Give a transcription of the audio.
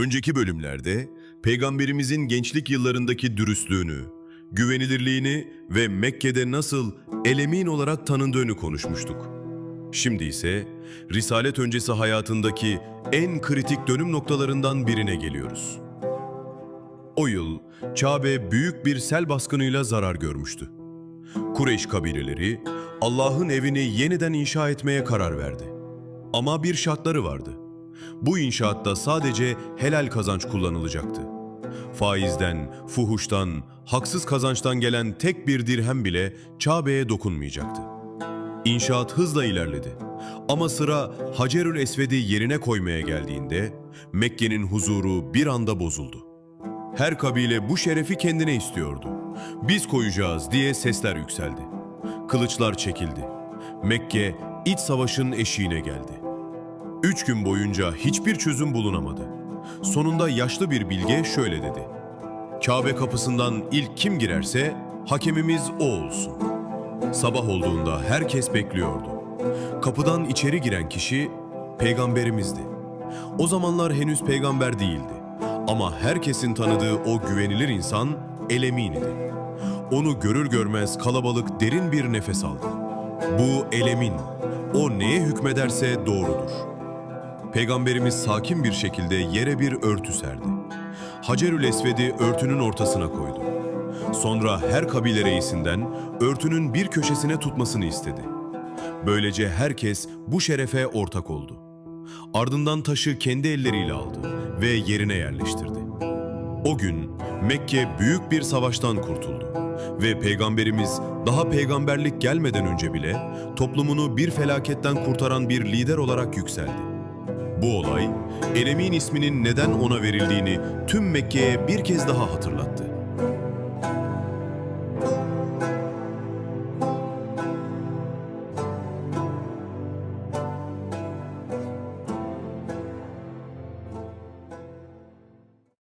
Önceki bölümlerde peygamberimizin gençlik yıllarındaki dürüstlüğünü, güvenilirliğini ve Mekke'de nasıl elemin olarak tanındığını konuşmuştuk. Şimdi ise Risalet öncesi hayatındaki en kritik dönüm noktalarından birine geliyoruz. O yıl Kabe büyük bir sel baskınıyla zarar görmüştü. Kureyş kabileleri Allah'ın evini yeniden inşa etmeye karar verdi. Ama bir şartları vardı. Bu inşaatta sadece helal kazanç kullanılacaktı. Faizden, fuhuştan, haksız kazançtan gelen tek bir dirhem bile Kabe'ye dokunmayacaktı. İnşaat hızla ilerledi. Ama sıra Hacerül Esved'i yerine koymaya geldiğinde Mekke'nin huzuru bir anda bozuldu. Her kabile bu şerefi kendine istiyordu. Biz koyacağız diye sesler yükseldi. Kılıçlar çekildi. Mekke iç savaşın eşiğine geldi. Üç gün boyunca hiçbir çözüm bulunamadı. Sonunda yaşlı bir bilge şöyle dedi. Kabe kapısından ilk kim girerse hakemimiz o olsun. Sabah olduğunda herkes bekliyordu. Kapıdan içeri giren kişi peygamberimizdi. O zamanlar henüz peygamber değildi. Ama herkesin tanıdığı o güvenilir insan Elemin idi. Onu görür görmez kalabalık derin bir nefes aldı. Bu Elemin, o neye hükmederse doğrudur. Peygamberimiz sakin bir şekilde yere bir örtü serdi. Hacerül Esved'i örtünün ortasına koydu. Sonra her kabile reisinden örtünün bir köşesine tutmasını istedi. Böylece herkes bu şerefe ortak oldu. Ardından taşı kendi elleriyle aldı ve yerine yerleştirdi. O gün Mekke büyük bir savaştan kurtuldu ve Peygamberimiz daha peygamberlik gelmeden önce bile toplumunu bir felaketten kurtaran bir lider olarak yükseldi. Bu olay, Elemin isminin neden ona verildiğini tüm Mekke'ye bir kez daha hatırlattı.